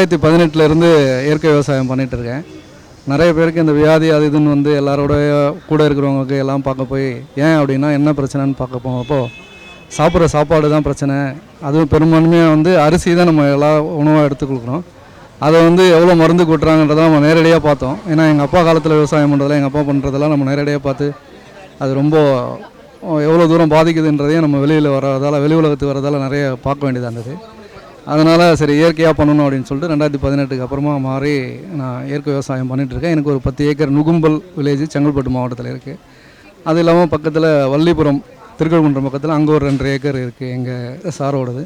ரெண்டாயிரத்தி பதினெட்டுலேருந்து இயற்கை விவசாயம் பண்ணிகிட்ருக்கேன் இருக்கேன். நிறைய பேருக்கு இந்த வியாதி அது இதுன்னு வந்து எல்லாரோட கூட இருக்கிறவங்களுக்கு எல்லாம் பார்க்க போய் ஏன் அப்படின்னா என்ன பிரச்சனைன்னு பார்க்க போனப்போ சாப்பிட்ற சாப்பாடு தான் பிரச்சனை. அதுவும் பெரும்பான்மையாக வந்து அரிசி தான் நம்ம எல்லா உணவாக எடுத்து அதை வந்து எவ்வளோ மருந்து கொட்டுறாங்கன்றதை நம்ம நேரடியாக பார்த்தோம். ஏன்னா எங்கள் அப்பா காலத்தில் விவசாயம் பண்ணுறதெல்லாம் எங்கள் அப்பா பண்ணுறதெல்லாம் நம்ம நேரடியாக பார்த்து அது ரொம்ப எவ்வளோ தூரம் பாதிக்குதுன்றதையும் நம்ம வெளியில் வர்றதால வெளி உலகத்துக்கு வரதால் நிறைய பார்க்க வேண்டியதாக இருந்தது. அதனால் சரி இயற்கையாக பண்ணணும் அப்படின்னு சொல்லிட்டு ரெண்டாயிரத்தி பதினெட்டுக்கு அப்புறமா மாறி நான் இயற்கை விவசாயம் பண்ணிகிட்ருக்கேன் எனக்கு ஒரு பத்து ஏக்கர் நுகும்பல் வில்லேஜ் செங்கல்பட்டு மாவட்டத்தில் இருக்குது அது இல்லாமல் பக்கத்தில் வள்ளிபுரம் திருக்கழுகுன்றம் பக்கத்தில் அங்கே ஒரு ரெண்டு ஏக்கர் இருக்குது எங்கள் சாரோடது.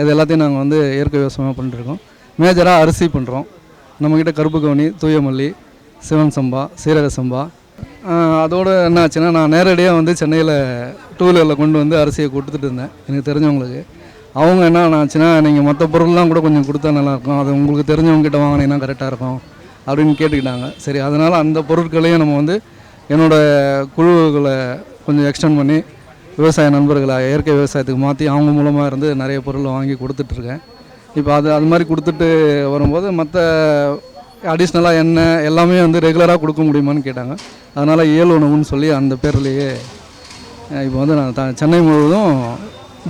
இது எல்லாத்தையும் நாங்கள் வந்து இயற்கை விவசாயமாக பண்ணிட்டுருக்கோம் மேஜராக அரிசி பண்ணுறோம் நம்மக்கிட்ட கருப்பு கவுனி தூயமல்லி சிவன் சம்பா சீரக சம்பா. அதோடு என்ன ஆச்சுன்னா நான் நேரடியாக வந்து சென்னையில் டூ வீலரில் கொண்டு வந்து அரிசியை கொடுத்துட்டு இருந்தேன். எனக்கு தெரிஞ்சவங்களுக்கு. அவங்க என்ன ஆச்சுன்னா நீங்கள் மற்ற பொருள்லாம் கூட கொஞ்சம் கொடுத்தா நல்லாயிருக்கும். அது உங்களுக்கு தெரிஞ்சவங்ககிட்ட வாங்கினீங்கன்னா கரெக்டாக இருக்கும் அப்படின்னு கேட்டுக்கிட்டாங்க. சரி அதனால் அந்த பொருட்களையும் நம்ம வந்து என்னோடய குழுக்களை கொஞ்சம் எக்ஸ்டெண்ட் பண்ணி விவசாய நண்பர்களை இயற்கை விவசாயத்துக்கு மாற்றி அவங்க மூலமாக இருந்து நிறைய பொருள் வாங்கி கொடுத்துட்ருக்கேன். இப்போ அது அது மாதிரி கொடுத்துட்டு வரும்போது மற்ற அடிஷ்னலாக எண்ணெய் எல்லாமே வந்து ரெகுலராக கொடுக்க முடியுமான்னு கேட்டாங்க. அதனால் இயல் உணவுன்னு சொல்லி அந்த பேர்லேயே இப்போ வந்து நான் த சென்னை முழுவதும்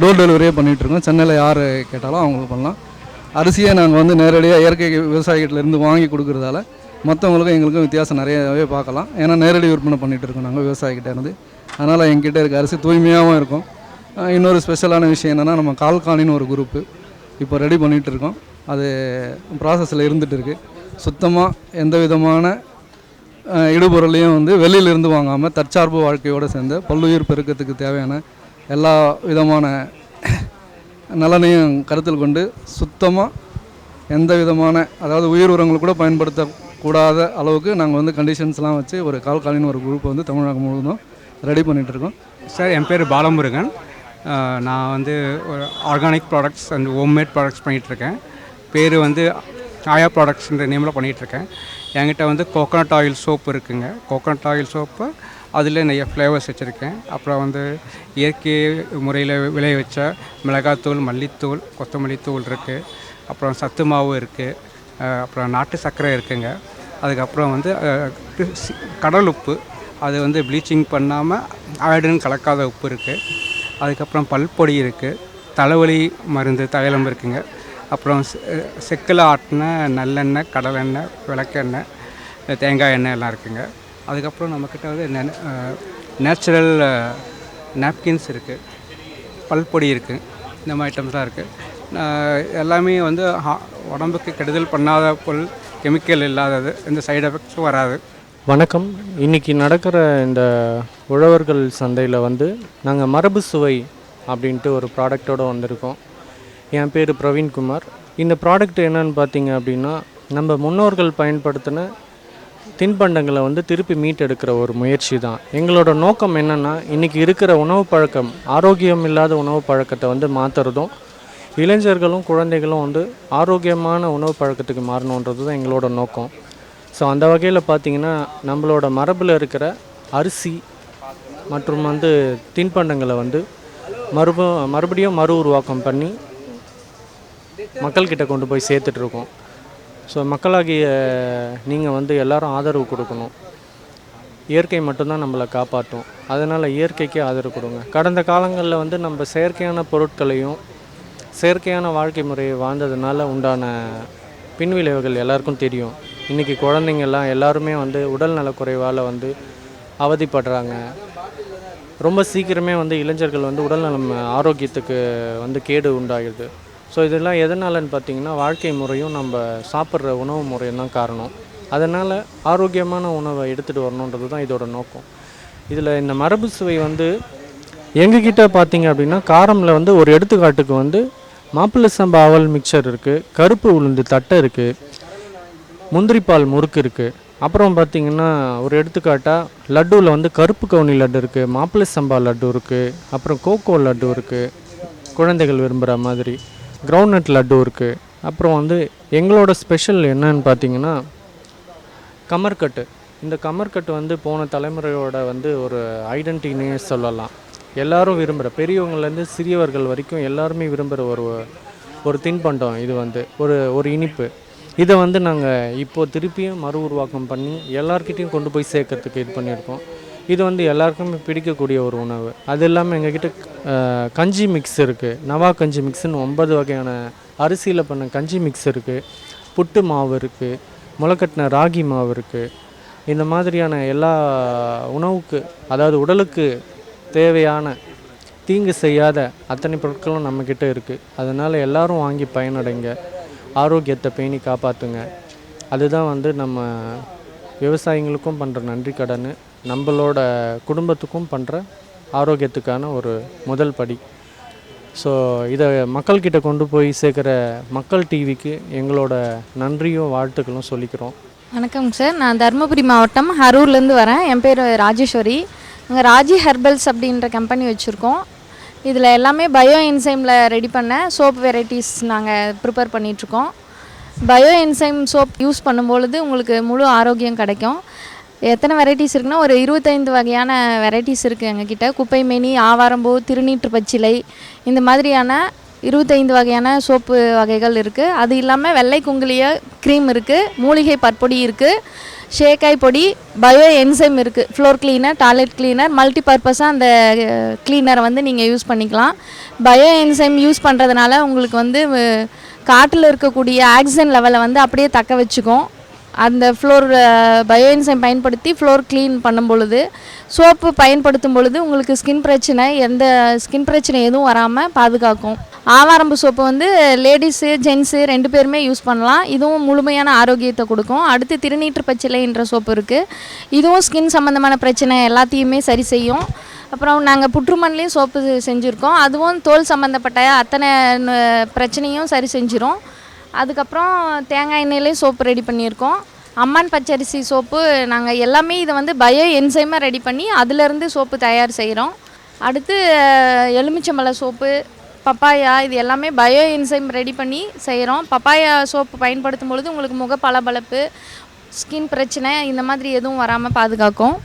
டோர் டெலிவரியே பண்ணிகிட்ருக்கோம் சென்னையில் யார் கேட்டாலும் அவங்களுக்கு பண்ணலாம். அரிசியை நாங்கள் வந்து நேரடியாக இயற்கை விவசாயிகிட்டேருந்து வாங்கி கொடுக்குறதால மற்றவங்களுக்கும் எங்களுக்கும் வித்தியாசம் நிறையவே பார்க்கலாம். ஏன்னா நேரடி விற்பனை பண்ணிகிட்டு இருக்கோம் நாங்கள் விவசாயிகிட்ட இருந்து. அதனால் எங்கிட்ட இருக்க அரிசி தூய்மையாகவும் இருக்கும். இன்னொரு ஸ்பெஷலான விஷயம் என்னென்னா நம்ம கால்காணின்னு ஒரு குரூப்பு இப்போ ரெடி பண்ணிகிட்டு இருக்கோம் அது ப்ராசஸில் இருந்துகிட்டு இருக்குது சுத்தமாக எந்த விதமான இடுபொருளையும் வந்து வெளியிலிருந்து வாங்காமல் தற்சார்பு வாழ்க்கையோடு சேர்ந்து பல்லுயிர் பெருக்கத்துக்கு தேவையான எல்லா விதமான நலனையும் கருத்தில் கொண்டு சுத்தமாக எந்த விதமான அதாவது உயிர் உரங்கள் கூட பயன்படுத்தக்கூடாத அளவுக்கு நாங்கள் வந்து கண்டிஷன்ஸ்லாம் வச்சு ஒரு கால்காலின்னு ஒரு குரூப் வந்து தமிழ்நாடு முழுவதும் ரெடி பண்ணிகிட்ருக்கோம் சார் என் பேர் பாலமுருகன். நான் வந்து ஒரு organic products and homemade products பண்ணிகிட்ருக்கேன் பேர் வந்து ஆயா ப்ராடக்ட்ஸ்ன்ற நேமில் பண்ணிகிட்ருக்கேன் என்கிட்ட வந்து கோகோனட் ஆயில் சோப்பு இருக்குங்க. கோகோனட் ஆயில் சோப்பு அதில் நிறைய ஃப்ளேவர்ஸ் வச்சுருக்கேன். அப்புறம் வந்து இயற்கை முறையில் விளைய வச்ச மிளகாத்தூள் மல்லித்தூள் கொத்தமல்லி தூள் இருக்குது அப்புறம் சத்து மாவு இருக்குது அப்புறம் நாட்டு சர்க்கரை இருக்குங்க. அதுக்கப்புறம் வந்து கடல் உப்பு. அது வந்து ப்ளீச்சிங் பண்ணாமல் அயடன் கலக்காத உப்பு இருக்குது அதுக்கப்புறம் பல்பொடி இருக்குது தலைவலி மருந்து தைலம் இருக்குங்க. அப்புறம் செக்கில் ஆட்டின நல்லெண்ணெய் கடலெண்ணெய் விளக்கெண்ணெய் தேங்காய் எண்ணெய் எல்லாம் இருக்குங்க. அதுக்கப்புறம் நம்மக்கிட்ட வந்து நேச்சுரல் நாப்கின்ஸ் இருக்குது பல்பொடி இருக்குது இந்த மாதிரி ஐட்டம்ஸ்லாம் இருக்குது எல்லாமே வந்து உடம்புக்கு கெடுதல் பண்ணாத பொருள் கெமிக்கல் இல்லாதது. இந்த சைடு எஃபெக்ட்ஸும் வராது. வணக்கம். இன்னைக்கு நடக்கிற இந்த உழவர்கள் சந்தையில் வந்து நாங்கள் மரபு சுவை அப்படின்ட்டு ஒரு ப்ராடக்டோடு வந்திருக்கோம். என் பேர் பிரவீன்குமார் இந்த ப்ராடக்ட் என்னன்னு பார்த்தீங்க அப்படின்னா நம்ம முன்னோர்கள் பயன்படுத்தின தின்பண்டங்களை வந்து திருப்பி மீட்டெடுக்கிற ஒரு முயற்சி தான். எங்களோட நோக்கம் என்னென்னா இன்றைக்கி இருக்கிற உணவு பழக்கம் ஆரோக்கியம் இல்லாத உணவு பழக்கத்தை வந்து மாற்றுறதும் இளைஞர்களும் குழந்தைகளும் வந்து ஆரோக்கியமான உணவு பழக்கத்துக்கு மாறணுன்றது தான் எங்களோட நோக்கம். ஸோ அந்த வகையில் பார்த்தீங்கன்னா நம்மளோட மரபில் இருக்கிற அரிசி மற்றும் வந்து தின்பண்டங்களை வந்து மறுப மறுபடியும் மறு உருவாக்கம் பண்ணி மக்கள்கிட்ட கொண்டு போய் சேர்த்துட்ருக்கோம் ஸோ மக்களாகிய நீங்கள் வந்து எல்லோரும் ஆதரவு கொடுக்கணும். இயற்கை மட்டும்தான் நம்மளை காப்பாற்றும். அதனால் இயற்கைக்கு ஆதரவு கொடுங்க. கடந்த காலங்களில் வந்து நம்ம செயற்கையான பொருட்களையும் செயற்கையான வாழ்க்கை முறையை வாழ்ந்ததுனால உண்டான பின்விளைவுகள் எல்லாருக்கும் தெரியும். இன்றைக்கி குழந்தைங்கள்லாம் எல்லாருமே வந்து உடல் நலக்குறைவால் வந்து அவதிப்படுறாங்க. ரொம்ப சீக்கிரமே வந்து இளைஞர்கள் வந்து உடல்நலம் ஆரோக்கியத்துக்கு வந்து கேடு உண்டாகிடுது ஸோ இதெல்லாம் எதனாலன்னு பார்த்தீங்கன்னா வாழ்க்கை முறையும் நம்ம சாப்பிட்ற உணவு முறையும் தான் காரணம். அதனால் ஆரோக்கியமான உணவை எடுத்துகிட்டு வரணுன்றது தான் இதோட நோக்கம். இதில் இந்த மரபு சுவை வந்து எங்ககிட்ட பார்த்தீங்க அப்படின்னா காரமில் வந்து ஒரு எடுத்துக்காட்டுக்கு வந்து மாப்பிள்ளை சம்பா அவல் மிக்சர் இருக்குது கருப்பு உளுந்து தட்டை இருக்குது முந்திரிப்பால் முறுக்கு இருக்குது அப்புறம் பார்த்தீங்கன்னா ஒரு எடுத்துக்காட்டாக லட்டுவில் வந்து கருப்பு கவுனி லட்டு இருக்குது மாப்பிள்ளை சம்பா லட்டு இருக்குது அப்புறம் கோகோ லட்டு இருக்குது குழந்தைகள் விரும்புகிற மாதிரி. கிரவுண்ட்நட் லட்டு இருக்குது அப்புறம் வந்து எங்களோட ஸ்பெஷல் என்னன்னு பார்த்தீங்கன்னா கமர்கட்டு. இந்த கமர்கட்டு வந்து போன தலைமுறையோட வந்து ஒரு ஐடென்டிட்டினே சொல்லலாம். எல்லாரும் விரும்புகிற பெரியவங்கள்லேருந்து சிறியவர்கள் வரைக்கும் எல்லாருமே விரும்புகிற ஒரு ஒரு தின்பண்டம் இது வந்து. ஒரு ஒரு இனிப்பு. இதை வந்து நாங்கள் இப்போது திருப்பியும் மறு உருவாக்கம் பண்ணி எல்லார்கிட்டேயும் கொண்டு போய் சேர்க்கறதுக்கு இது பண்ணியிருக்கோம். இது வந்து எல்லாருக்குமே பிடிக்கக்கூடிய ஒரு உணவு. அது இல்லாமல் எங்ககிட்ட கஞ்சி மிக்ஸ் இருக்குது நவா கஞ்சி மிக்ஸ்னு ஒன்பது வகையான அரிசியில் பண்ண கஞ்சி மிக்ஸ் இருக்குது புட்டு மாவு இருக்குது முளைக்கட்டின ராகி மாவு இருக்குது இந்த மாதிரியான எல்லா உணவுக்கு அதாவது உடலுக்கு தேவையான தீங்கு செய்யாத அத்தனை பொருட்களும் நம்மக்கிட்ட இருக்குது அதனால் எல்லோரும் வாங்கி பயனடைங்க. ஆரோக்கியத்தை பேணி காப்பாற்றுங்க அதுதான் வந்து நம்ம விவசாயிங்களுக்கும் பண்ணுற நன்றி கடன். நம்மளோட குடும்பத்துக்கும் பண்ணுற ஆரோக்கியத்துக்கான ஒரு முதல் படி. ஸோ இதை மக்கள்கிட்ட கொண்டு போய் சேர்க்குற மக்கள் டிவிக்கு எங்களோட நன்றியும் வாழ்த்துக்களும் சொல்லிக்கிறோம். வணக்கம் சார் நான் தருமபுரி மாவட்டம் அரூர்லேருந்து வரேன். என் பேர் ராஜேஸ்வரி. நாங்கள் ராஜி ஹெர்பல்ஸ் அப்படின்ற கம்பெனி வச்சுருக்கோம். இதில் எல்லாமே பயோ என்சைமில் ரெடி பண்ண சோப் வெரைட்டிஸ் நாங்கள் ப்ரிப்பேர் பண்ணிகிட்ருக்கோம் பயோ என்சைம் சோப் யூஸ் பண்ணும்பொழுது உங்களுக்கு முழு ஆரோக்கியம் கிடைக்கும். எத்தனை வெரைட்டிஸ் இருக்குன்னா ஒரு இருபத்தைந்து வகையான வெரைட்டிஸ் இருக்குது எங்ககிட்ட. குப்பைமேனி ஆவாரம்பூ திருநீற்று பச்சிலை இந்த மாதிரியான இருபத்தைந்து வகையான சோப்பு வகைகள் இருக்குது அது இல்லாமல் வெள்ளை குங்குலிய க்ரீம் இருக்குது மூலிகை பற்பொடி இருக்குது ஷேக்காய் பொடி பயோ என்சைம் இருக்குது floor cleaner toilet cleaner multi பர்பஸாக அந்த கிளீனரை வந்து நீங்கள் யூஸ் பண்ணிக்கலாம். பயோ என்சைம் யூஸ் பண்ணுறதுனால உங்களுக்கு வந்து காட்டில் இருக்கக்கூடிய ஆக்சிஜன் லெவலை வந்து அப்படியே தக்க வச்சுக்கும். அந்த ஃப்ளோர் பயோ என்சைம் பயன்படுத்தி ஃப்ளோர் க்ளீன் பண்ணும் பொழுது சோப்பு பயன்படுத்தும் பொழுது உங்களுக்கு ஸ்கின் பிரச்சனை எந்த ஸ்கின் பிரச்சனை எதுவும் வராமல் பாதுகாக்கும். ஆவாரம்பு சோப்பு வந்து லேடிஸு ஜென்ஸு ரெண்டு பேருமே யூஸ் பண்ணலாம். இதுவும் முழுமையான ஆரோக்கியத்தை கொடுக்கும். அடுத்து திருநீற்று பச்சிலைன்ற சோப்பு இருக்குது இதுவும் ஸ்கின் சம்மந்தமான பிரச்சனை எல்லாத்தையுமே சரி செய்யும். அப்புறம் நாங்கள் புற்றுமண்லேயும் சோப்பு செஞ்சுருக்கோம். அதுவும் தோல் சம்மந்தப்பட்ட அத்தனை பிரச்சனையும் சரி செஞ்சிடும் அதுக்கப்புறம் தேங்காய் எண்ணெயிலே சோப்பு ரெடி பண்ணியிருக்கோம். அம்மான் பச்சரிசி சோப்பு நாங்கள் எல்லாமே இதை வந்து பயோ என்சைமாக ரெடி பண்ணி அதிலேருந்து சோப்பு தயார் செய்கிறோம் அடுத்து எலுமிச்சம்பழ சோப்பு பப்பாயா இது எல்லாமே பயோ என்சைம் ரெடி பண்ணி செய்கிறோம் பப்பாயா சோப்பு பயன்படுத்தும் பொழுது உங்களுக்கு முக பளபளப்பு ஸ்கின் பிரச்சனை இந்த மாதிரி எதுவும் வராமல் பாதுகாக்கும்.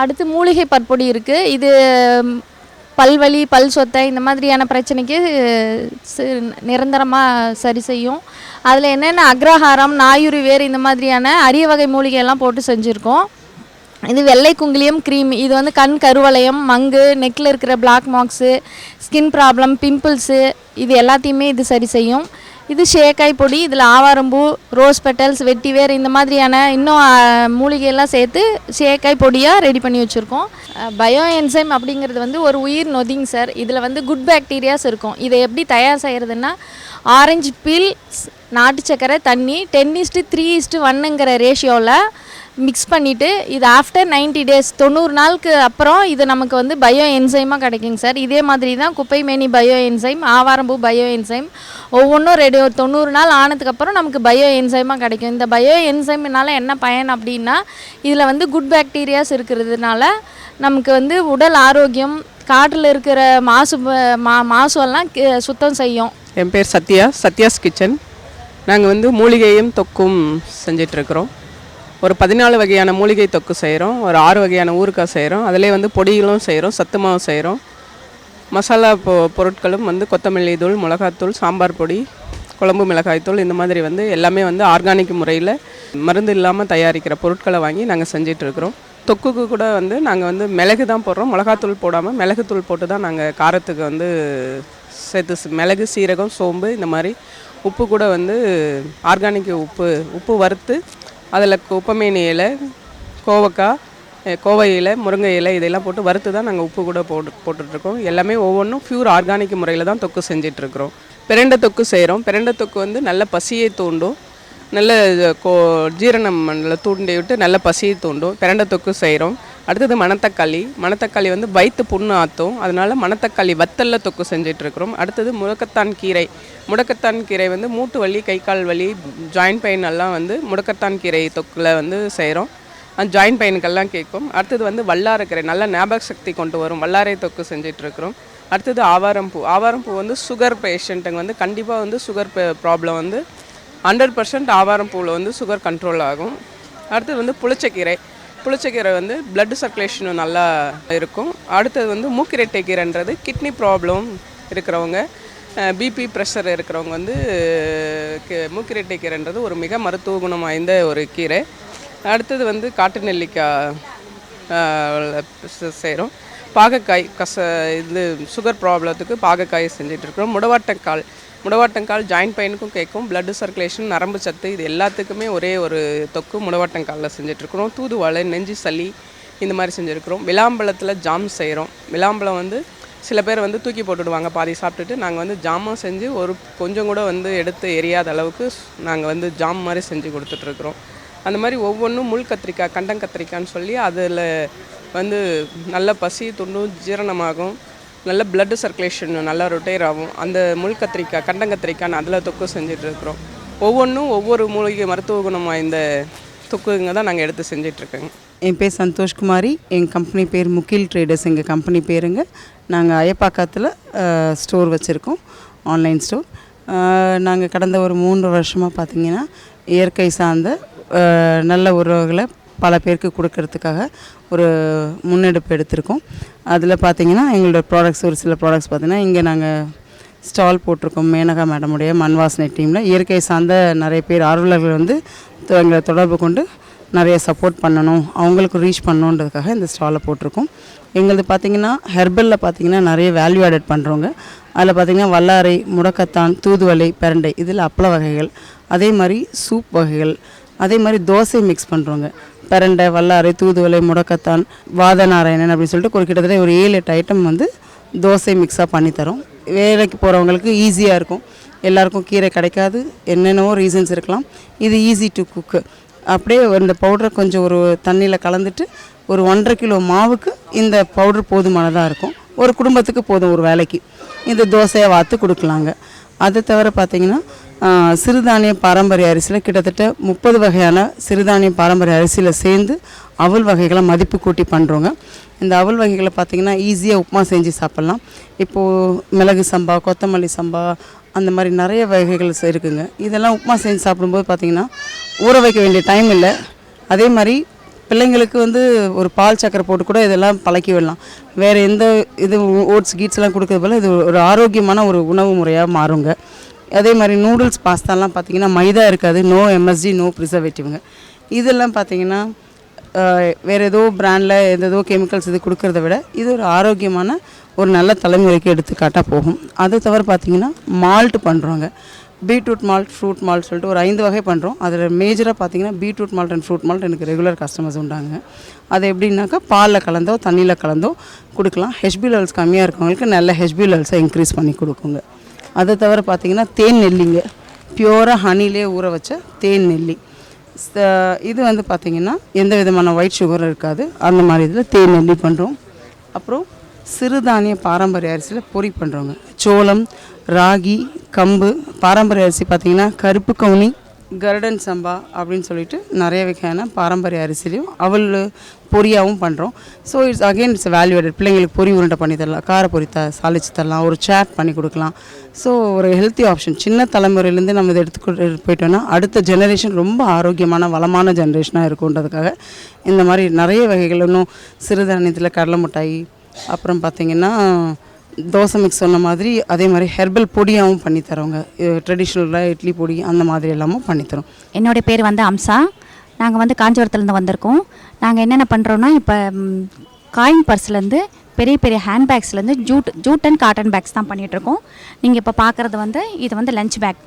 அடுத்து மூலிகை பற்பொடி இருக்குது இது பல்வலி பல் சொத்தை இந்த மாதிரியான பிரச்சனைக்கு நிரந்தரமாக சரி செய்யும். அதில் என்னென்ன அக்ரஹாரம் நாயுரு வேர் இந்த மாதிரியான அரிய வகை மூலிகையெல்லாம் போட்டு செஞ்சுருக்கோம். இது வெள்ளை குங்குலியம் க்ரீம் இது வந்து கண் கருவளையம் மங்கு நெக்கில் இருக்கிற black marks skin problem pimples இது எல்லாத்தையுமே இது சரி செய்யும். இது ஷேக்காய் பொடி இதில் ஆவாரம்பூ ரோஸ் பெட்டல்ஸ் வெட்டிவேர் இந்த மாதிரியான இன்னும் மூலிகையெல்லாம் சேர்த்து ஷேக்காய் பொடியாக ரெடி பண்ணி வச்சுருக்கோம். பயோ என்சைம் அப்படிங்கிறது வந்து ஒரு உயிர் நொதிங் சார். இதில் வந்து குட் பாக்டீரியாஸ் இருக்கும். இதை எப்படி தயார் செய்கிறதுன்னா ஆரஞ்சு பீல் நாட்டு சக்கரை தண்ணி ten is to three is to ஒன்னுங்கிற ரேஷியோவில் மிக்ஸ் பண்ணிவிட்டு இது ஆஃப்டர் 90 டேஸ் தொண்ணூறு நாளுக்கு அப்புறம் இது நமக்கு வந்து பயோ என்சைமாக கிடைக்குங்க சார். இதே மாதிரி தான் குப்பைமேனி பயோ என்சைம் ஆவாரம்பூ பயோ என்சைம் ஒவ்வொன்றும் ரெடி தொண்ணூறு நாள் ஆனதுக்கப்புறம் நமக்கு பயோ என்சைமாக கிடைக்கும். இந்த பயோ என்சைம்னால என்ன பயன் அப்படின்னா இதில் வந்து குட் பாக்டீரியாஸ் இருக்கிறதுனால நமக்கு வந்து உடல் ஆரோக்கியம் காட்டில் இருக்கிற மாசு மா மாசுவெல்லாம் சுத்தம் செய்யும். என் பேர் சத்யா சத்யாஸ் கிச்சன். நாங்கள் வந்து மூலிகையும் தொக்கும் செஞ்சிட்ருக்குறோம். ஒரு பதினாலு வகையான மூலிகை தொக்கு செய்கிறோம் ஒரு ஆறு வகையான ஊறுகாய் செய்கிறோம் அதிலே வந்து பொடிகளும் செய்கிறோம் சத்து மாவு செய்கிறோம். மசாலா பொ பொருட்களும் வந்து கொத்தமல்லி தூள் மிளகாத்தூள் சாம்பார் பொடி குழம்பு மிளகாய் தூள் இந்த மாதிரி வந்து எல்லாமே வந்து ஆர்கானிக் முறையில் மருந்து இல்லாமல் தயாரிக்கிற பொருட்களை வாங்கி நாங்கள் செஞ்சிட்ருக்குறோம் தொக்குக்கு கூட வந்து நாங்கள் வந்து மிளகு தான் போடுறோம். மிளகாத்தூள் போடாமல் மிளகுத்தூள் போட்டு தான் நாங்கள் காரத்துக்கு வந்து சேர்த்து மிளகு சீரகம் சோம்பு இந்த மாதிரி உப்பு கூட வந்து ஆர்கானிக் உப்பு உப்பு வறுத்து அதில் குப்பமேனி இலை கோவக்காய் கோவை இலை முருங்கை இலை இதெல்லாம் போட்டு வறுத்து தான் நாங்கள் உப்பு கூட போட்டு போட்டுட்ருக்கோம். எல்லாமே ஒவ்வொன்றும் பியூர் ஆர்கானிக் முறையில் தான் தொக்கு செஞ்சிட்ருக்குறோம். பிரண்டை தொக்கு செய்கிறோம் பிரண்டை தொக்கு வந்து நல்ல பசியை தூண்டும். நல்ல கோ ஜீரணம் நல்ல தூண்டி விட்டு நல்ல பசியை தூண்டும். பிரண்டை தொக்கு செய்கிறோம் அடுத்தது மணத்தக்காளி. மணத்தக்காளி வந்து வயிற்று புண்ணு ஆற்றும் அதனால் மணத்தக்காளி வத்தல்ல தொக்கு செஞ்சிட்ருக்குறோம். அடுத்தது முடக்கத்தான் கீரை. முடக்கத்தான் கீரை வந்து மூட்டு வலி கை கால் வலி ஜாயிண்ட் பெயின் எல்லாம் வந்து முடக்கத்தான் கீரை தொக்கில் வந்து செய்கிறோம் அந்த ஜாயிண்ட் பெயினுக்கெல்லாம் கேட்கும். அடுத்தது வந்து வல்லாரக்கீரை நல்ல ஞாபக சக்தி கொண்டு வரும். வல்லாரை தொக்கு செஞ்சிட்ருக்குறோம். அடுத்தது ஆவாரம்பூ ஆவாரம்பூ வந்து சுகர் பேஷண்ட்டுங்க வந்து கண்டிப்பாக வந்து சுகர் ப்ராப்ளம் வந்து ஹண்ட்ரட் பர்சன்ட் ஆவாரம்பூவில் வந்து சுகர் கண்ட்ரோல் ஆகும். அடுத்தது வந்து புளிச்சக்கீரை. புளிச்சக்கீரை வந்து பிளட் சர்க்குலேஷனும் நல்லா இருக்கும். அடுத்தது வந்து மூக்கிரட்டை கீரைன்றது கிட்னி ப்ராப்ளம் இருக்கிறவங்க பிபி ப்ரெஷர் இருக்கிறவங்க வந்து கீ- மூக்கிரட்டை கீரைன்றது ஒரு மிக மருத்துவ குணம் வாய்ந்த ஒரு கீரை. அடுத்தது வந்து காட்டு நெல்லிக்காய் செய்கிறோம் பாகக்காய் கச இது சுகர் ப்ராப்ளத்துக்கு பாகக்காய் செஞ்சிட்ருக்குறோம் முடவாட்டக்கால் முடவாட்டங்கால் ஜாயின்ட் பெயினுக்கும் கேட்கும் blood சர்க்குலேஷன் நரம்பு சத்து இது எல்லாத்துக்குமே ஒரே ஒரு தொக்கு முடவாட்டங்காலில் செஞ்சிட்ருக்குறோம். தூதுவளை நெஞ்சு சளி இந்த மாதிரி செஞ்சுருக்குறோம். விளாம்பழத்தில் ஜாம் செய்கிறோம் விளாம்பழம் வந்து சில பேர் வந்து தூக்கி போட்டுடுவாங்க பாதி சாப்பிட்டுட்டு. நாங்கள் வந்து ஜாமும் செஞ்சு ஒரு கொஞ்சம் கூட வந்து எடுத்து எரியாத அளவுக்கு நாங்கள் வந்து ஜாம் மாதிரி செஞ்சு கொடுத்துட்ருக்குறோம். அந்த மாதிரி ஒவ்வொன்றும் முள் கத்திரிக்காய் கண்டங்கத்திரிக்காய்ன்னு சொல்லி அதில் வந்து நல்ல பசி துண்டும் ஜீரணமாகும். நல்ல பிளட் சர்க்குலேஷன் நல்லா ரொட்டேர் ஆகும். அந்த முள் கத்திரிக்காய் கண்டங்கத்திரிக்காய் அதில் தொக்கு செஞ்சிட்ருக்குறோம் ஒவ்வொன்றும் ஒவ்வொரு மூலிகை மருத்துவ குணம் வாய்ந்த தொக்குங்க தான் நாங்கள் எடுத்து செஞ்சிட்ருக்கோங்க என் பேர் சந்தோஷ்குமாரி எங்கள் கம்பெனி பேர் முகில் ட்ரேடர்ஸ் எங்கள் கம்பெனி பேருங்க. நாங்கள் அயப்பாக்கத்தில் ஸ்டோர் வச்சுருக்கோம். ஆன்லைன் ஸ்டோர் நாங்கள் கடந்த ஒரு மூன்று வருஷமாக பார்த்தீங்கன்னா இயற்கை சார்ந்த நல்ல உறவுகளை பல பேருக்கு கொடுக்கறதுக்காக ஒரு முன்னெடுப்பு எடுத்திருக்கோம். அதில் பார்த்தீங்கன்னா எங்களோட ப்ராடக்ட்ஸ் ஒரு சில ப்ராடக்ட்ஸ் பார்த்தீங்கன்னா இங்கே நாங்கள் ஸ்டால் போட்டிருக்கோம். மேனகா மேடமுடைய மண் வாசனை டீமில் இயற்கை சார்ந்த நிறைய பேர் ஆர்வலர்கள் வந்து எங்களை தொடர்பு கொண்டு நிறைய சப்போர்ட் பண்ணணும் அவங்களுக்கு ரீச் பண்ணணுன்றதுக்காக இந்த ஸ்டாலை போட்டிருக்கோம். எங்களது பார்த்திங்கன்னா ஹெர்பலில் பார்த்திங்கன்னா நிறைய வேல்யூ ஆடட் பண்ணுறவங்க அதில் பார்த்திங்கன்னா வல்லாரை முடக்கத்தான் தூதுவளை பெரண்டை இதில் அப்பள வகைகள் அதே மாதிரி சூப் வகைகள் அதே மாதிரி தோசை மிக்ஸ் பண்ணுறவங்க பெரண்டை வல்லாரை தூதுவளை முடக்கத்தான் வாதநாராயணன் அப்படின்னு சொல்லிட்டு ஒரு கிட்டத்தட்ட ஒரு ஏழு எட்டு ஐட்டம் வந்து தோசை மிக்ஸாக பண்ணித்தரோம் வேலைக்கு போகிறவங்களுக்கு ஈஸியாக இருக்கும். எல்லாருக்கும் கீரை கிடைக்காது. என்னென்னவோ ரீசன்ஸ் இருக்கலாம். இது ஈஸி டு குக்கு அப்படியே இந்த பவுடரை கொஞ்சம் ஒரு தண்ணியில் கலந்துட்டு ஒரு ஒன்றரை கிலோ மாவுக்கு இந்த பவுடர் போதுமானதாக இருக்கும். ஒரு குடும்பத்துக்கு போதும் ஒரு வேலைக்கு. இந்த தோசையை வாத்து கொடுக்கலாங்க. அதை தவிர பார்த்தீங்கன்னா சிறுதானிய பாரம்பரிய அரிசியில் கிட்டத்தட்ட முப்பது வகையான சிறுதானிய பாரம்பரிய அரிசியில் சேர்ந்து அவல் வகைகளை மதிப்பு கூட்டி பண்ணுறோங்க இந்த அவல் வகைகளை பார்த்திங்கன்னா ஈஸியாக உப்புமா செஞ்சு சாப்பிட்லாம். இப்போது மிளகு சம்பா கொத்தமல்லி சம்பா அந்த மாதிரி நிறைய வகைகள் இருக்குதுங்க இதெல்லாம் உப்புமா செஞ்சு சாப்பிடும்போது பார்த்திங்கன்னா ஊற வைக்க வேண்டிய டைம் இல்லை. அதே மாதிரி பிள்ளைங்களுக்கு வந்து ஒரு பால் சக்கரை போட்டு கூட இதெல்லாம் பழக்கி விடலாம். வேறு எந்த இது ஓட்ஸ் கீட்ஸ் எல்லாம் கொடுக்கறது போல் இது ஒரு ஆரோக்கியமான ஒரு உணவு முறையாக மாறுங்க. அதே மாதிரி நூடுல்ஸ் பாஸ்தாலாம் பார்த்தீங்கன்னா மைதா இருக்காது. நோ எம்எஸ்ஜி நோ ப்ரிசர்வேட்டிவ்ங்க இதெல்லாம் பார்த்தீங்கன்னா வேறு ஏதோ பிராண்டில் ஏதோ கெமிக்கல்ஸ் இது கொடுக்கறத விட இது ஒரு ஆரோக்கியமான ஒரு நல்ல தலைமுறைக்கு எடுத்துக்காட்டாக போகும். அதை தவிர பார்த்தீங்கன்னா மால்ட் பண்ணுறோங்க பீட்ரூட் மால்ட் ஃப்ரூட் மால்ட் சொல்லிட்டு ஒரு ஐந்து வகை பண்ணுறோம் அதில் மேஜராக பார்த்தீங்கன்னா beetroot malt and fruit malt எனக்கு ரெகுலர் கஸ்டமர்ஸ் உண்டாங்க. அது எப்படின்னாக்கா பாலில் கலந்தோ தண்ணியில் கலந்தோ கொடுக்கலாம். ஹெச்பி லெவல்ஸ் கம்மியாக இருக்கவங்களுக்கு நல்ல ஹெச்பி லெவல்ஸை இன்க்ரீஸ் பண்ணி கொடுக்குங்க. அதை தவிர பார்த்தீங்கன்னா தேன் நெல்லிங்க. பியூராக ஹனிலே ஊற வச்ச தேன் நெல்லி. இது வந்து பார்த்திங்கன்னா எந்த விதமான ஒயிட் சுகரும் இருக்காது. அந்த மாதிரி இதில் தேன் நெல்லி பண்ணுறோம் அப்புறம் சிறுதானிய பாரம்பரிய அரிசியில் பொரி பண்ணுறோங்க சோளம் ராகி கம்பு பாரம்பரிய அரிசி பார்த்திங்கன்னா கருப்பு கவுனி கருடன் சம்பா அப்படின்னு சொல்லிட்டு நிறைய வகையான பாரம்பரிய அரிசிலையும் அவள் பொரியாகவும் பண்ணுறோம் so it's again it's value added பிள்ளைங்களுக்கு பொரி உருண்டை பண்ணி தரலாம் கார பொரி த சாலிச்சு தரலாம் ஒரு சேட் பண்ணி கொடுக்கலாம். ஸோ ஒரு ஹெல்த்தி ஆப்ஷன் சின்ன தலைமுறையிலேருந்து நம்ம இதை எடுத்துக்கிட்டு போயிட்டோம்னா அடுத்த ஜெனரேஷன் ரொம்ப ஆரோக்கியமான வளமான ஜென்ரேஷனாக இருக்குன்றதுக்காக இந்த மாதிரி நிறைய வகைகள். இன்னும் சிறுதானியத்தில் கடலை மிட்டாய் அப்புறம் பார்த்திங்கன்னா தோசை மிக்ஸ் சொன்ன மாதிரி அதே மாதிரி ஹெர்பல் பொடியாகவும் பண்ணித்தரோங்க ட்ரெடிஷ்னலாக இட்லி பொடி அந்த மாதிரி எல்லாமும் பண்ணித்தரோம் என்னுடைய பேர் வந்து அம்சா. நாங்கள் வந்து காஞ்சிபுரத்துலேருந்து வந்திருக்கோம். நாங்கள் என்னென்ன பண்ணுறோன்னா இப்போ காயின் பர்ஸ்லேருந்து பெரிய பெரிய ஹேண்ட்பேக்ஸ்லேருந்து jute jute and cotton bags தான் பண்ணிகிட்ருக்கோம் நீங்கள் இப்போ பார்க்குறது வந்து இது வந்து லஞ்ச் பேக்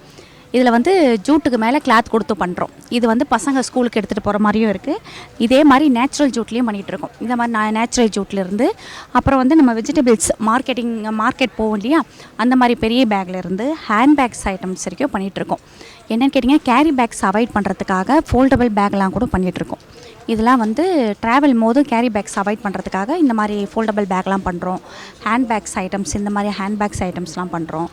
இதில் வந்து ஜூட்டுக்கு மேலே கிளாத் கொடுத்து பண்ணுறோம் இது வந்து பசங்க ஸ்கூலுக்கு எடுத்துகிட்டு போகிற மாதிரியும் இருக்குது இதே மாதிரி நேச்சுரல் ஜூட்லேயும் பண்ணிகிட்ருக்கோம் இந்த மாதிரி நான் நேச்சுரல் ஜூட்லேருந்து அப்புறம் வந்து நம்ம வெஜிடபிள்ஸ் மார்க்கெட்டிங் மார்க்கெட் போவோம் இல்லையா? அந்த மாதிரி பெரிய பேக்ல இருந்து ஹேண்ட் பேக்ஸ் ஐட்டம்ஸ் வரைக்கும் பண்ணிகிட்ருக்கோம் என்னென்னு கேட்டிங்கன்னா கேரி பேக்ஸ் அவாய்ட் பண்ணுறதுக்காக ஃபோல்டபுள் பேக்லாம் கூட பண்ணிகிட்ருக்கோம் இதெல்லாம் வந்து ட்ராவல் போது கேரி பேக்ஸ் அவாய்ட் பண்ணுறதுக்காக இந்த மாதிரி ஃபோல்டபுள் பேக்லாம் பண்ணுறோம் ஹேண்ட் பேக்ஸ் ஐட்டம்ஸ் இந்த மாதிரி ஹேண்ட் பேக்ஸ் ஐட்டம்ஸ்லாம் பண்ணுறோம்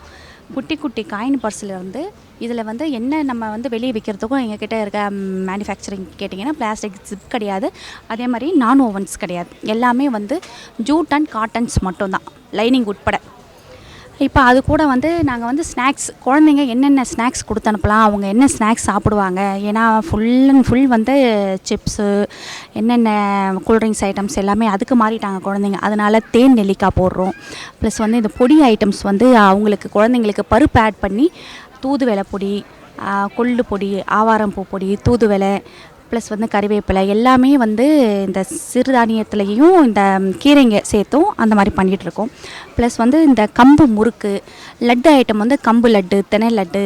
குட்டி குட்டி காயின் பர்ஸ்லேருந்து இதில் வந்து என்ன நம்ம வந்து வெளியே விற்கிறதுக்கும் எங்ககிட்ட இருக்க மேனுஃபேக்சரிங் கேட்டிங்கன்னா பிளாஸ்டிக் ஜிப் கிடையாது. அதே மாதிரி நான் ஓவன்ஸ் கிடையாது. எல்லாமே வந்து ஜூட் அண்ட் காட்டன்ஸ் மட்டும்தான். லைனிங் உட்பட. இப்போ அது கூட வந்து நாங்கள் வந்து ஸ்நாக்ஸ் குழந்தைங்க என்னென்ன ஸ்நாக்ஸ் கொடுத்து அனுப்பலாம் அவங்க என்ன ஸ்நாக்ஸ் சாப்பிடுவாங்க? ஏன்னா ஃபுல் அண்ட் ஃபுல் வந்து சிப்ஸு என்னென்ன கூல்ட்ரிங்க்ஸ் ஐட்டம்ஸ் எல்லாமே அதுக்கு மாறிட்டாங்க குழந்தைங்க. அதனால் தேன் நெல்லிக்காய் போடுறோம். ப்ளஸ் வந்து இந்த பொடி ஐட்டம்ஸ் வந்து அவங்களுக்கு குழந்தைங்களுக்கு பருப்பு ஆட் பண்ணி தூதுவளை பொடி கொள்ளு பொடி ஆவாரம்பூ பொடி தூதுவளை ப்ளஸ் வந்து கறிவேப்பிலை எல்லாமே வந்து இந்த சிறுதானியத்துலேயும் இந்த கீரைங்க சேர்த்தும் அந்த மாதிரி பண்ணிகிட்ருக்கோம். ப்ளஸ் வந்து இந்த கம்பு முறுக்கு லட்டு ஐட்டம் வந்து கம்பு லட்டு தினை லட்டு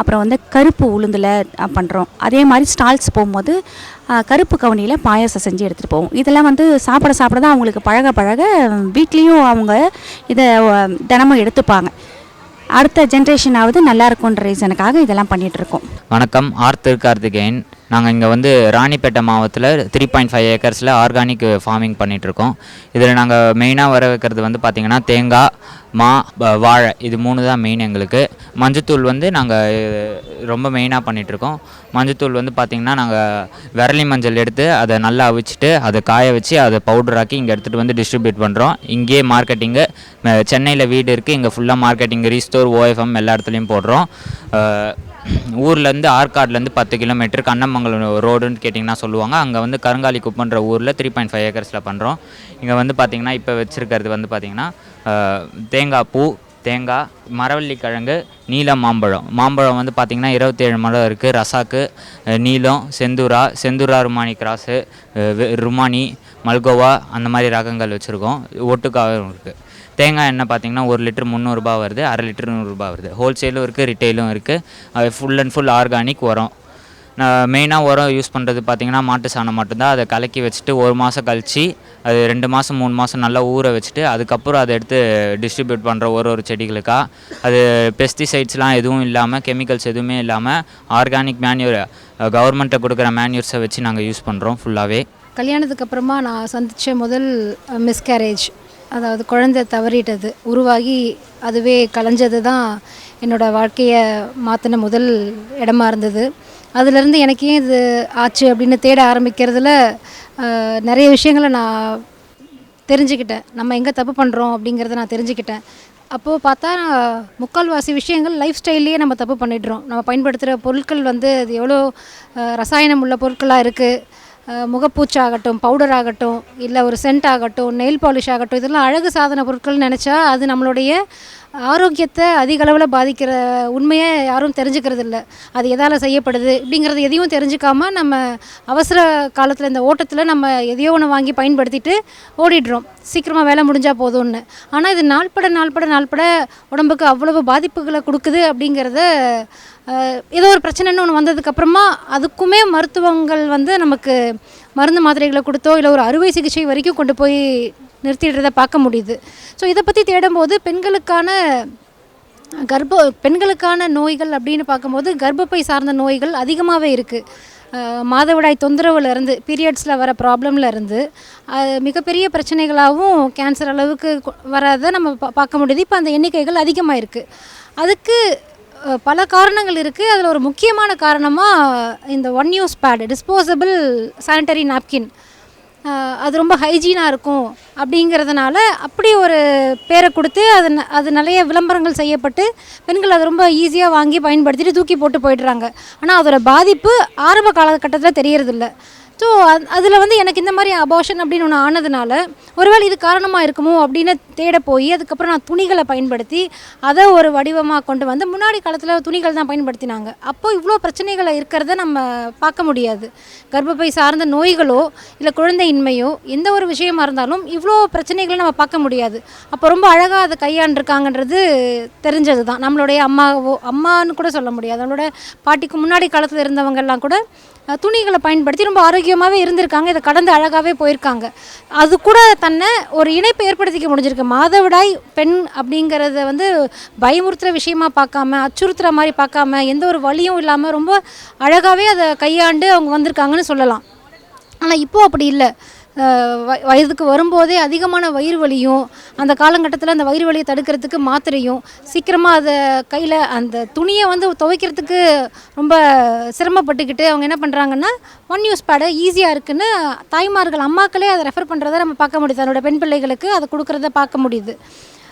அப்புறம் வந்து கருப்பு உளுந்தில் பண்ணுறோம் அதே மாதிரி ஸ்டால்ஸ் போகும்போது கருப்பு கவுனியில் பாயாசம் செஞ்சு எடுத்துகிட்டு போவோம். இதெல்லாம் வந்து சாப்பிட சாப்பிட தான் அவங்களுக்கு பழக பழக வீட்லேயும் அவங்க இதை தினமும் எடுத்துப்பாங்க. அடுத்த ஜென்ரேஷனாவது நல்லா இருக்கும்ன்ற ரீசனுக்காக இதெல்லாம் பண்ணிகிட்ருக்கோம் வணக்கம். ஆர் திருக்கார்த்திகேயன் நாங்கள் இங்கே வந்து ராணிப்பேட்டை மாவட்டத்தில் த்ரீ பாயிண்ட் ஃபைவ் ஏக்கர்ஸில் ஆர்கானிக் ஃபார்மிங் பண்ணிகிட்ருக்கோம் இதில் நாங்கள் மெயினாக வர வைக்கிறது வந்து பார்த்திங்கன்னா தேங்காய் மா ப- வாழை இது மூணு தான் மெயின் எங்களுக்கு. மஞ்சத்தூள் வந்து நாங்கள் ரொம்ப மெயினாக பண்ணிகிட்ருக்கோம் மஞ்சத்தூள் வந்து பார்த்திங்கன்னா நாங்கள் விரலி மஞ்சள் எடுத்து அதை நல்லா அவிச்சிட்டு அதை காய வச்சு அதை பவுடராக்கி இங்கே எடுத்துகிட்டு வந்து டிஸ்ட்ரிபியூட் பண்ணுறோம் இங்கேயே மார்க்கெட்டிங்கு சென்னையில் வீடு இருக்குது இங்கே ஃபுல்லாக மார்க்கெட்டிங் ரீஸ்டோர் ஓஎஃப்எம் எல்லா இடத்துலையும் போடுறோம். ஊர்லேருந்து ஆற்காட்லேருந்து பத்து கிலோமீட்டர் கண்ணமங்கலம் ரோடுன்னு கேட்டிங்கன்னா சொல்லுவாங்க. அங்கே வந்து கருங்காலி குப்பன்ற ஊரில் த்ரீ பாயிண்ட் ஃபைவ் ஏக்கர்ஸில் பண்ணுறோம் இங்கே வந்து பார்த்திங்கன்னா இப்போ வச்சுருக்கிறது வந்து பார்த்திங்கன்னா தேங்காய் பூ தேங்காய் மரவள்ளி கிழங்கு நீலம் மாம்பழம். மாம்பழம் வந்து பார்த்திங்கன்னா இருபத்தேழு மரம் இருக்குது ரசாக்கு நீலம் செந்தூரா செந்தூரா ருமானி கிராஸு வெ- ருமானி மல்கோவா அந்த மாதிரி ரகங்கள் வச்சுருக்கோம். ஒட்டுக்காவும் இருக்குது தேங்காய் எண்ணெய் பார்த்தீங்கன்னா ஒரு லிட்டர் முந்நூறுரூபா வருது. அரை லிட்டர் நூறுரூபா வருது. ஹோல்சேலும் இருக்குது ரிட்டெயிலும் இருக்குது ஃபுல் அண்ட் ஃபுல் ஆர்கானிக் உரம். மெயினாக உரம் யூஸ் பண்ணுறது பார்த்தீங்கன்னா மாட்டு சாணம் மட்டும்தான். அதை கலக்கி வச்சுட்டு ஒரு மாதம் கழிச்சு அது ரெண்டு மாதம் மூணு மாதம் நல்லா ஊற வச்சுட்டு அதுக்கப்புறம் அதை எடுத்து டிஸ்ட்ரிபியூட் பண்ணுற ஒரு ஒரு செடிகளுக்காக அது பெஸ்டிசைட்ஸ்லாம் எதுவும் இல்லாமல் கெமிக்கல்ஸ் எதுவுமே இல்லாமல் ஆர்கானிக் மேன்யூர் கவர்மெண்ட்டை கொடுக்குற மேன்யூர்ஸை வச்சு நாங்கள் யூஸ் பண்ணுறோம் ஃபுல்லாகவே கல்யாணத்துக்கு அப்புறமா நான் சந்தித்த முதல் மிஸ்கேரேஜ் அதாவது குழந்தை தவறிட்டது உருவாகி அதுவே கலைஞ்சது தான் என்னோடய வாழ்க்கையை மாற்றின முதல் இடமா இருந்தது. அதுலேருந்து எனக்கு ஏன் இது ஆச்சு அப்படின்னு தேட ஆரம்பிக்கிறதுல நிறைய விஷயங்களை நான் தெரிஞ்சுக்கிட்டேன். நம்ம எங்கே தப்பு பண்ணுறோம் அப்படிங்கிறத நான் தெரிஞ்சுக்கிட்டேன். அப்போது பார்த்தா முக்கால்வாசி விஷயங்கள் லைஃப் ஸ்டைல்லையே நம்ம தப்பு பண்ணிடுறோம். நம்ம பயன்படுத்துகிற பொருட்கள் வந்து அது எவ்வளோ ரசாயனம் உள்ள பொருட்களாக இருக்குது முகப்பூச்சாகட்டும் பவுடர் ஆகட்டும் இல்லை ஒரு சென்ட் ஆகட்டும் நெயில் பாலிஷ் ஆகட்டும் இதெல்லாம் அழகு சாதன பொருட்கள்னு நினச்சா அது நம்மளுடைய ஆரோக்கியத்தை அதிக அளவில் பாதிக்கிற உண்மையை யாரும் தெரிஞ்சுக்கிறது இல்லை அது எதால் செய்யப்படுது இப்படிங்கிறது எதையும் தெரிஞ்சுக்காமல் நம்ம அவசர காலத்தில் இந்த ஓட்டத்தில் நம்ம எதையோ ஒன்று வாங்கி பயன்படுத்திட்டு ஓடிடுறோம். சீக்கிரமாக வேலை முடிஞ்சால் போதும்னு. ஆனால் இது நாள்பட நாள்பட நாள்பட உடம்புக்கு அவ்வளவு பாதிப்புகளை கொடுக்குது அப்படிங்கிறத ஏதோ ஒரு பிரச்சனைன்னு ஒன்று வந்ததுக்கப்புறமா அதுக்குமே மருத்துவங்கள் வந்து நமக்கு மருந்து மாத்திரைகளை கொடுத்தோ இல்லை ஒரு அறுவை சிகிச்சை வரைக்கும் கொண்டு போய் நிறுத்திடுறத பார்க்க முடியுது. ஸோ இதை பற்றி தேடும்போது பெண்களுக்கான கர்ப்ப பெண்களுக்கான நோய்கள் அப்படின்னு பார்க்கும்போது கர்ப்பப்பை சார்ந்த நோய்கள் அதிகமாகவே இருக்குது மாதவிடாய் தொந்தரவுலேருந்து பீரியட்ஸில் வர ப்ராப்ளம்லேருந்து மிகப்பெரிய பிரச்சனைகளாகவும் கேன்சர் அளவுக்கு கொ- நம்ம பா- பார்க்க முடியுது. இப்போ அந்த எண்ணிக்கைகள் அதிகமாக இருக்குது அதுக்கு பல காரணங்கள் இருக்குது அதில் ஒரு முக்கியமான காரணமாக இந்த one use pad disposable sanitary napkin. அது ரொம்ப ஹைஜீனாக இருக்கும் அப்படிங்கிறதுனால அப்படி ஒரு பேரை கொடுத்து அது அது நிறைய விளம்பரங்கள் செய்யப்பட்டு பெண்கள் அதை ரொம்ப ஈஸியாக வாங்கி பயன்படுத்திட்டு தூக்கி போட்டு போயிடுறாங்க. ஆனால் அதோட பாதிப்பு ஆரம்ப காலகட்டத்தில் தெரியறதில்ல. ஸோ அதில் வந்து எனக்கு இந்த மாதிரி அபார்ஷன் அப்படின்னு ஒன்று ஆனதுனால ஒருவேளை இது காரணமாக இருக்குமோ அப்படின்னு தேட போய் அதுக்கப்புறம் நான் துணிகளை பயன்படுத்தி அதை ஒரு வடிவமாக கொண்டு வந்து முன்னாடி காலத்தில் துணிகள் தான் பயன்படுத்தினாங்க. அப்போ இவ்வளோ பிரச்சனைகளை இருக்கிறத நம்ம பார்க்க முடியாது. கர்ப்பப்பை சார்ந்த நோய்களோ இல்லை குழந்தையின்மையோ எந்த ஒரு விஷயமா இருந்தாலும் இவ்வளோ பிரச்சனைகளை நம்ம பார்க்க முடியாது. அப்போ ரொம்ப அழகாக அதை கையாண்டிருக்காங்கன்றது தெரிஞ்சது தான் நம்மளுடைய அம்மாவோ அம்மான்னு கூட சொல்ல முடியாது. நம்மளோட பாட்டிக்கு முன்னாடி காலத்தில் இருந்தவங்கெல்லாம் கூட துணிகளை பயன்படுத்தி ரொம்ப ஆரோக்கியமாகவே இருந்திருக்காங்க. இதை கடந்து அழகாகவே போயிருக்காங்க. அது கூட தன்னை ஒரு இணைப்பை ஏற்படுத்திக்க முடிஞ்சிருக்கு. மாதவிடாய் பெண் அப்படிங்கிறத வந்து பயமுறுத்துகிற விஷயமா பார்க்காம அச்சுறுத்துகிற மாதிரி பார்க்காம எந்த ஒரு வழியும் இல்லாமல் ரொம்ப அழகாகவே அதை கையாண்டு அவங்க வந்திருக்காங்கன்னு சொல்லலாம். ஆனால் இப்போது அப்படி இல்லை. வயதுக்கு வரும்போதே அதிகமான வயிறு வலியும் அந்த காலகட்டத்தில் அந்த வயிறு வலியை தடுக்கிறதுக்கு மாத்திரையும் சீக்கிரமாக அதை கையில் அந்த துணியை வந்து துவைக்கிறதுக்கு ரொம்ப சிரமப்பட்டுக்கிட்டு அவங்க என்ன பண்ணுறாங்கன்னா ஒன் யூஸ் பேடை ஈஸியாக இருக்குன்னு தாய்மார்கள் அம்மாக்களே அதை ரெஃபர் பண்ணுறத நம்ம பார்க்க முடியுது. தன்னோட பெண் பிள்ளைகளுக்கு அதை கொடுக்குறத பார்க்க முடியுது.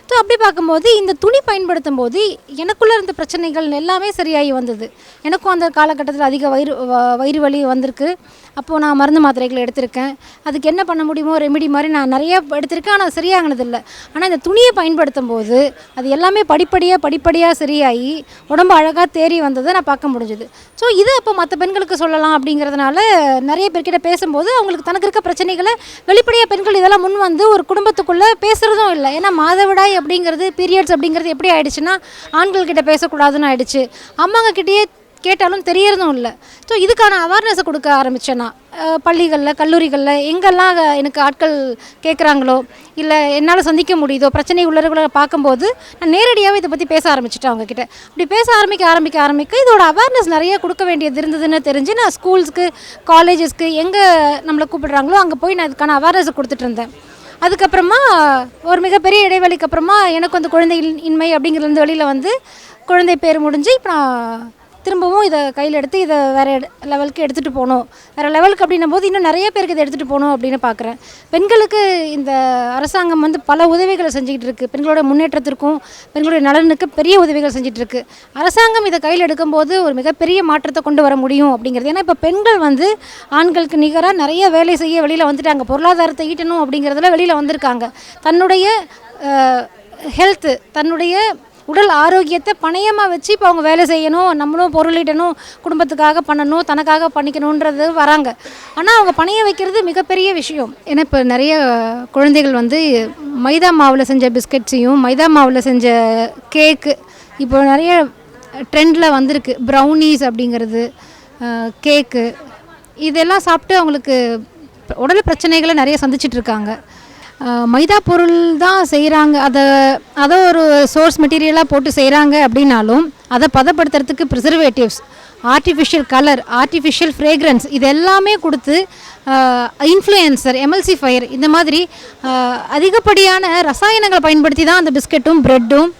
ஸோ அப்படி பார்க்கும்போது இந்த துணி பயன்படுத்தும் போது எனக்குள்ளே இருந்த பிரச்சனைகள் எல்லாமே சரியாகி வந்தது. எனக்கும் அந்த காலகட்டத்தில் அதிக வயிறு வ- வயிறு வலி வந்திருக்கு. அப்போது நான் மருந்து மாத்திரைகள் எடுத்திருக்கேன். அதுக்கு என்ன பண்ண முடியுமோ ரெமிடி மாதிரி நான் நிறைய எடுத்திருக்கேன். ஆனால் சரியாகினதில்லை ஆனால் இந்த துணியை பயன்படுத்தும் போது அது எல்லாமே படிப்படியாக படிப்படியாக சரியாகி உடம்பு அழகாக தேறி வந்ததை நான் பார்க்க முடிஞ்சுது. ஸோ இது அப்போ மற்ற பெண்களுக்கு சொல்லலாம் அப்படிங்கிறதுனால நிறைய பேர்கிட்ட பேசும்போது அவங்களுக்கு தனக்கு இருக்க பிரச்சனைகளை வெளிப்படையாக பெண்கள் இதெல்லாம் முன் வந்து ஒரு குடும்பத்துக்குள்ளே பேசுகிறதும் இல்லை. ஏன்னா மாதவிடாய் அப்படிங்கிறது பீரியட்ஸ் அப்படிங்கிறது எப்படி ஆயிடுச்சுன்னா ஆண்கள்கிட்ட பேசக்கூடாதுன்னு ஆயிடுச்சு. அம்மாங்க கிட்டேயே கேட்டாலும் தெரியறதும் இல்லை. ஸோ இதுக்கான அவேர்னஸை கொடுக்க ஆரம்பித்தேன் நான் பள்ளிகளில் கல்லூரிகளில் எங்கெல்லாம் எனக்கு ஆட்கள் கேட்குறாங்களோ இல்லை என்னால் சந்திக்க முடியுதோ பிரச்சனை உள்ளவர்களை பார்க்கும்போது நான் நேரடியாகவே இதை பற்றி பேச ஆரம்பிச்சிட்டேன் அவங்கக்கிட்ட அப்படி பேச ஆரம்பிக்க ஆரம்பிக்க ஆரம்பிக்க இதோட அவேர்னஸ் நிறைய கொடுக்க வேண்டியது இருந்ததுன்னு தெரிஞ்சு நான் ஸ்கூல்ஸ்க்கு காலேஜஸ்க்கு எங்கே நம்மளை கூப்பிடுறாங்களோ அங்கே போய் நான் இதுக்கான அவேர்னஸ் கொடுத்துட்டு இருந்தேன். அதுக்கப்புறமா ஒரு மிகப்பெரிய இடைவெளிக்கு அப்புறமா எனக்கு வந்து குழந்தை இன்- இன்மை அப்படிங்கிறது வெளியில் வந்து குழந்தை பேர் முடிஞ்சு இப்போ நான் திரும்பவும் இதை கையில் எடுத்து இதை வேறு லெவலுக்கு எடுத்துகிட்டு போகணும். வேறு லெவலுக்கு அப்படின்னும் போது இன்னும் நிறைய பேருக்கு இதை எடுத்துகிட்டு போகணும் அப்படின்னு பார்க்குறேன் பெண்களுக்கு இந்த அரசாங்கம் வந்து பல உதவிகளை செஞ்சுக்கிட்டு இருக்குது பெண்களோட முன்னேற்றத்திற்கும் பெண்களுடைய நலனுக்கு பெரிய உதவிகள் செஞ்சுட்டு இருக்குது அரசாங்கம் இதை கையில் எடுக்கும்போது ஒரு மிகப்பெரிய மாற்றத்தை கொண்டு வர முடியும் அப்படிங்கிறது. ஏன்னா இப்போ பெண்கள் வந்து ஆண்களுக்கு நிகராக நிறைய வேலை செய்ய வெளியில் வந்துட்டாங்க. பொருளாதாரத்தை ஈட்டணும் அப்படிங்கிறதுல வெளியில் வந்திருக்காங்க. தன்னுடைய ஹெல்த்து தன்னுடைய உடல் ஆரோக்கியத்தை பணயமாக வச்சு இப்போ அவங்க வேலை செய்யணும் நம்மளும் பொருளிடணும் குடும்பத்துக்காக பண்ணணும் தனக்காக பண்ணிக்கணுன்றது வராங்க. ஆனால் அவங்க பணைய வைக்கிறது மிகப்பெரிய விஷயம். ஏன்னா இப்போ நிறைய குழந்தைகள் வந்து மைதா மாவில் செஞ்ச பிஸ்கட்ஸையும் மைதா மாவில் செஞ்ச கேக்கு இப்போ நிறைய ட்ரெண்டில் வந்திருக்கு. ப்ரௌனீஸ் அப்படிங்கிறது கேக்கு இதெல்லாம் சாப்பிட்டு அவங்களுக்கு உடல் பிரச்சனைகளை நிறைய சந்திச்சிட்ருக்காங்க இருக்காங்க. மைதா பொருள் தான் செய்கிறாங்க அதை அதை ஒரு சோர்ஸ் மெட்டீரியலாக போட்டு செய்கிறாங்க அப்படின்னாலும் அதை பதப்படுத்துறதுக்கு preservatives artificial colour artificial fragrance இது எல்லாமே கொடுத்து இன்ஃப்ளூயன்சர் எம்எல்சிஃபயர் இந்த மாதிரி அதிகப்படியான ரசாயனங்களை பயன்படுத்தி தான் அந்த பிஸ்கட்டும் ப்ரெட்டும்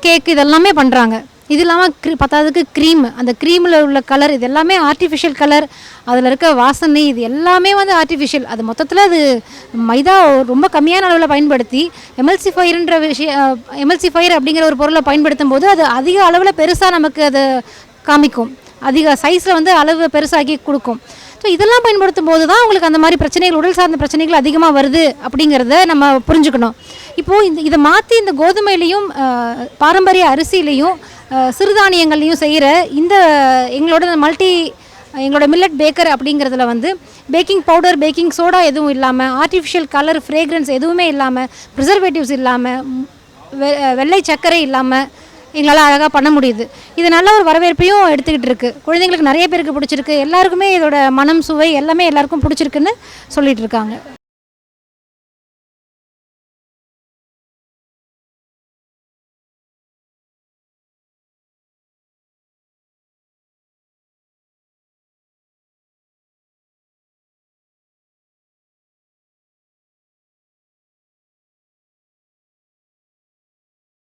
கேக் இதெல்லாமே பண்ணுறாங்க இது இல்லாமல் க்ரீ பத்தாவதுக்கு க்ரீம் அந்த க்ரீமில் உள்ள கலர் இது எல்லாமே ஆர்டிஃபிஷியல் கலர் அதில் இருக்க வாசனை இது எல்லாமே வந்து ஆர்டிஃபிஷியல் அது மொத்தத்தில் அது மைதா ரொம்ப கம்மியான அளவில் பயன்படுத்தி எம்எல்சி ஃபயருன்ற விஷயம் எம்எல்சிஃபயர் அப்படிங்கிற ஒரு பொருளை பயன்படுத்தும் போது அது அதிக அளவில் பெருசாக நமக்கு அது காமிக்கும். அதிக சைஸில் வந்து அளவு பெருசாக்கி கொடுக்கும். ஸோ இதெல்லாம் பயன்படுத்தும் போது தான் உங்களுக்கு அந்த மாதிரி பிரச்சனைகள் உடல் சார்ந்த பிரச்சனைகள் அதிகமாக வருது அப்படிங்கிறத நம்ம புரிஞ்சுக்கணும். இப்போது இந்த இதை மாற்றி இந்த கோதுமையிலையும் பாரம்பரிய அரிசியிலையும் சிறுதானியங்கள்லையும் செய்கிற இந்த எங்களோட மல்டி எங்களோட மில்லட் பேக்கர் அப்படிங்கிறதுல வந்து பேக்கிங் பவுடர் பேக்கிங் சோடா எதுவும் இல்லாமல் ஆர்டிஃபிஷியல் கலர் ஃப்ரேக்ரன்ஸ் எதுவுமே இல்லாமல் ப்ரிசர்வேட்டிவ்ஸ் இல்லாமல் வெ- வெள்ளை சர்க்கரை இல்லாமல் எங்களால் அழகாக பண்ண முடியுது. இது நல்ல ஒரு வரவேற்பையும் எடுத்துக்கிட்டு இருக்குது குழந்தைங்களுக்கு நிறைய பேருக்கு பிடிச்சிருக்கு. எல்லாருக்குமே இதோட மனம் சுவை எல்லாமே எல்லாருக்கும் பிடிச்சிருக்குன்னு சொல்லிட்டு இருக்காங்க.